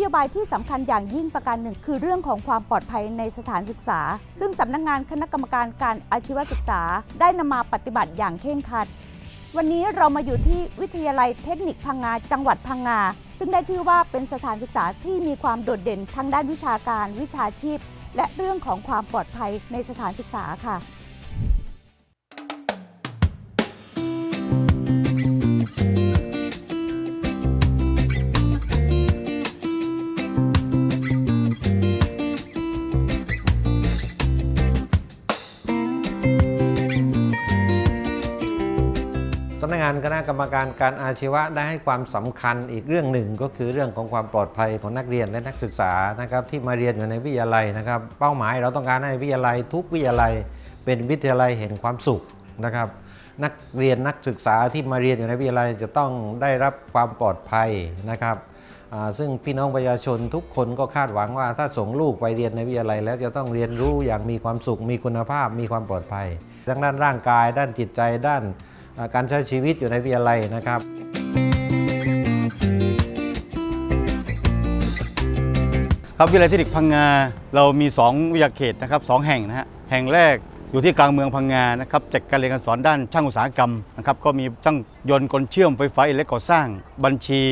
นโยบายที่สำคัญอย่างยิ่งประการหนึ่ง คือเรื่องของความปลอดภัยในสถานศึกษา ซึ่งสำนักงงานคณะกรรมการการอาชีวศึกษา ได้นำมาปฏิบัติอย่างเคร่งครัด วันนี้เรามาอยู่ที่วิทยาลัยเทคนิคพังงา จังหวัดพังงา ซึ่งได้ชื่อว่าเป็นสถานศึกษาที่มีความโดดเด่นทั้งด้านวิชาการ วิชาชีพ และเรื่องของความปลอดภัยในสถานศึกษาค่ะำนักงานคณะกรรมการการอาชีวะได้ให้ความสำคัญอีกเรื่องหนึ่งก็คือเรื่องของความปลอดภัยของนักเรียนและนักศึกษานะครับที่มาเรียนอยู่ในวิทยาลัยนะครับ เป้าหมายเราต้องการให้วิทยาลัยทุกวิทยาลัย เป็นวิทยาลัยแห่งความสุขนะครับ นักเรียนนักศึกษาที่มาเรียนอยู่ในวิทยาลัยจะต้องได้รับความปลอดภัยนะครับซึ่งพี่น้องประชาชนทุกคนก็คาดหวังว่าถ้าส่งลูกไปเรียนในวิทยาลัย แล้วจะต้องเรียนรู้อย่างมีความสุขมีคุณภาพมีความปลอดภัยทั้งด้านร่างกาย ด้านจิตใจด้าน การใช้ชีวิตอยู่ในวิทยาลัยนะครับครับวิทยาลัยเทคนิคพังงาเรามี 2 วิทยาเขตนะครับสองแห่งนะฮะแห่งแรกอยู่ที่กลางเมืองพังงานะครับจัดการเรียนการสอนด้านช่างอุตสาหกรรมนะครับก็มีช่างยนต์กลเชื่อมไฟฟ้าอิเล็กก่อสร้าง บัญชี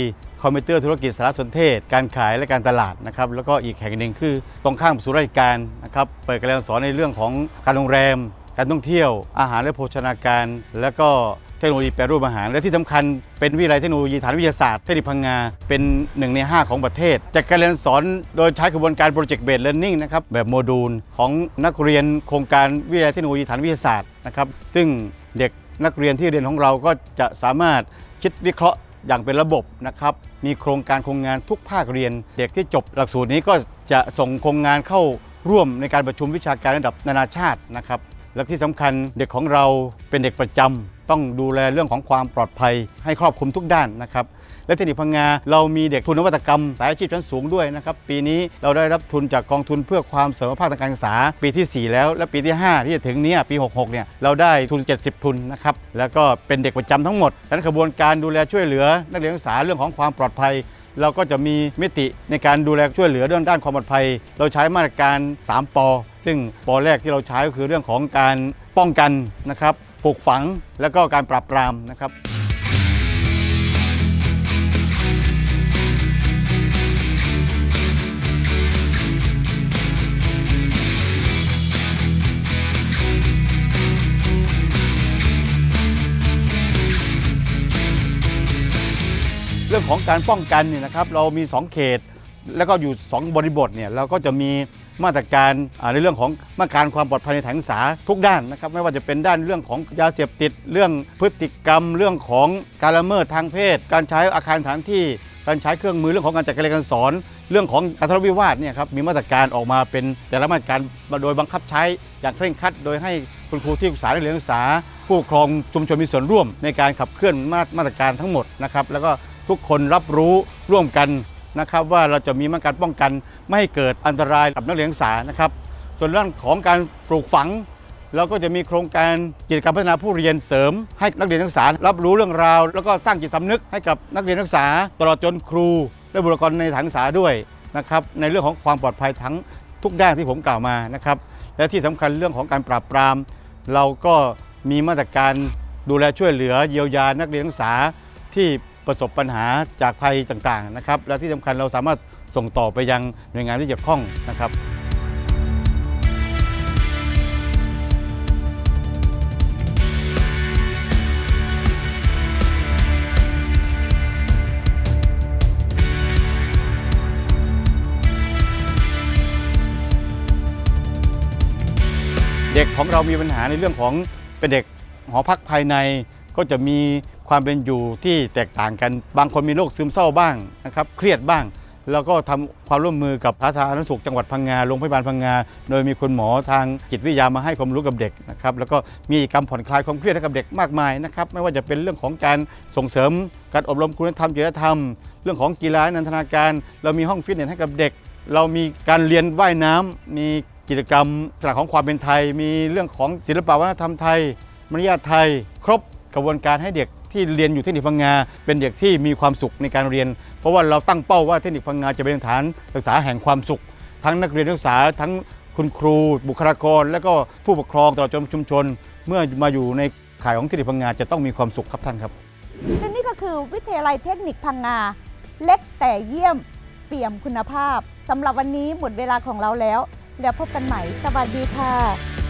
คอมพิวเตอร์ธุรกิจสารสนเทศ การขายและการตลาดนะครับแล้วก็อีกแห่งหนึ่งคือตรงข้ามศูนย์ราชการนะครับเปิดการเรียนการสอนในเรื่องของการโรงแรม การท่องเที่ยวอาหารและโภชนาการ และก็เทคโนโลยีแปรรูปอาหาร และที่สำคัญเป็นวิทยาลัยเทคโนโลยีฐานวิทยาศาสตร์เทคนิคพังงา เป็นหนึ่งใน 5 ของประเทศจากการเรียนสอนโดยใช้กระบวนการ Project Based Learning นะครับแบบโมดูลของนักเรียนโครงการวิทยาลัยเทคโนโลยีฐานวิทยาศาสตร์นะครับซึ่งเด็กนักเรียนที่เรียนของเราก็จะสามารถคิดวิเคราะห์อย่างเป็นระบบนะครับ มีโครงการโครงงานทุกภาคเรียน เด็กที่จบหลักสูตรนี้ก็จะส่งโครงงานเข้าร่วมในการประชุมวิชาการระดับนานาชาตินะครับ และที่สำคัญเด็กของเราเป็นเด็กประจำต้องดูแลเรื่องของความปลอดภัย ให้ครอบคลุมทุกด้านนะครับและเทคนิคพังงาเรามีเด็กทุนนวัตกรรม สายอาชีพชั้นสูงด้วยนะครับปีนี้เราได้รับทุนจากกองทุนเพื่อความเสมอภาคทางการศึกษา ปีที่ 4 แล้ว และปีที่ 5 ที่จะถึงนี้ปี 66เนี่ยเราได้ทุน 70 ทุนนะครับแล้วก็เป็นเด็กประจำทั้งหมดดังนั้นกระบวนการดูแลช่วยเหลือ นักเรียนนักศึกษาเรื่องของความปลอดภัย เราก็จะมีมิติในการดูแลช่วยเหลือเรื่องด้านความปลอดภัย เราใช้มาตรการ 3 ปอ ซึ่งปอแรกที่เราใช้ก็คือเรื่องของการป้องกันนะครับปลูกฝังแล้วก็การปราบปรามนะครับ รื่องของการป้องกันเนี่ยนะครับเรามี 2 เขต แล้วก็อยู่ 2 บริบทเนี่ยเราก็จะมีมาตรการในเรื่องของมาตรการความปลอดภัยในทางศึกษาทุกด้านนะครับไม่ว่าจะเป็นด้านเรื่องของยาเสพติด เรื่องพฤติกรรม เรื่องของการละเมิดทางเพศ การใช้อาคารสถานที่ การใช้เครื่องมือเรื่องของการจัดการเรียนการสอน เรื่องของการทะเลาะวิวาทเนี่ยครับมีมาตรการออกมาเป็นแต่ละมาตรการโดยบังคับใช้อย่างเคร่งครัด โดยให้คุณครูที่ปรึกษานักเรียนศึกษาผู้ปกครองชุมชนมีส่วนร่วมในการขับเคลื่อนมามาตรการทั้งหมดนะครับแล้วก็ ทุกคนรับรู้ร่วมกันนะครับ ว่าเราจะมีมาตรการป้องกัน ไม่ให้เกิดอันตรายกับนักเรียนนักศึกษานะครับ ส่วนเรื่องของการปลูกฝัง เราก็จะมีโครงการกิจกรรมพัฒนาผู้เรียนเสริม ให้นักเรียนนักศึกษา รับรู้เรื่องราว แล้วก็สร้างจิตสำนึกให้กับนักเรียนนักศึกษา ตลอดจนครู และบุคลากรในฐานศึกษาด้วยนะครับในเรื่องของความปลอดภัยทั้งทุกด้านที่ผมกล่าวมานะครับ และที่สำคัญเรื่องของการปราบปราม เราก็มีมาตรการดูแลช่วยเหลือเยียวยานักเรียนนักศึกษาที่ ประสบปัญหาจากภัยต่างๆนะครับและที่สำคัญเราสามารถส่งต่อไปยังหน่วยงานที่เกี่ยวข้องนะครับเด็กของเรามีปัญหาในเรื่องของเป็นเด็กหอพักภายในก็จะมี ความเป็นอยู่ที่แตกต่างกัน บางคนมีโรคซึมเศร้าบ้างนะครับเครียดบ้าง แล้วก็ทำความร่วมมือกับสาธารณสุขจังหวัดพังงาโรงพยาบาลพังงา โดยมีคุณหมอทางจิตวิทยามาให้ความรู้กับเด็กนะครับแล้วก็มีกิจกรรมผ่อนคลายความเครียดให้กับเด็กมากมายนะครับไม่ว่าจะเป็นเรื่องของการส่งเสริม การอบรมคุณธรรมจริยธรรม เรื่องของกีฬานันทนาการ เรามีห้องฟิตเนสให้กับเด็ก เรามีการเรียนว่ายน้ำมีกิจกรรมสระของความเป็นไทย มีเรื่องของศิลปวัฒนธรรมไทยมารยาทไทย ครบกระบวนการให้เด็ก ที่เรียนอยู่เทคนิคพังงา เป็นเด็กที่มีความสุขในการเรียน เพราะว่าเราตั้งเป้าว่าเทคนิคพังงาจะเป็นฐานศึกษาแห่งความสุข ทั้งนักเรียนนักศึกษาทั้งคุณครู บุคลากร และก็ผู้ปกครองตลอดจนชุมชน เมื่อมาอยู่ในข่ายของเทคนิคพังงาจะต้องมีความสุขครับท่านครับและนี่ก็คือวิทยาลัยเทคนิคพังงา เล็กแต่เยี่ยมเปี่ยมคุณภาพสำหรับวันนี้หมดเวลาของเราแล้ว แล้วพบกันใหม่สวัสดีค่ะ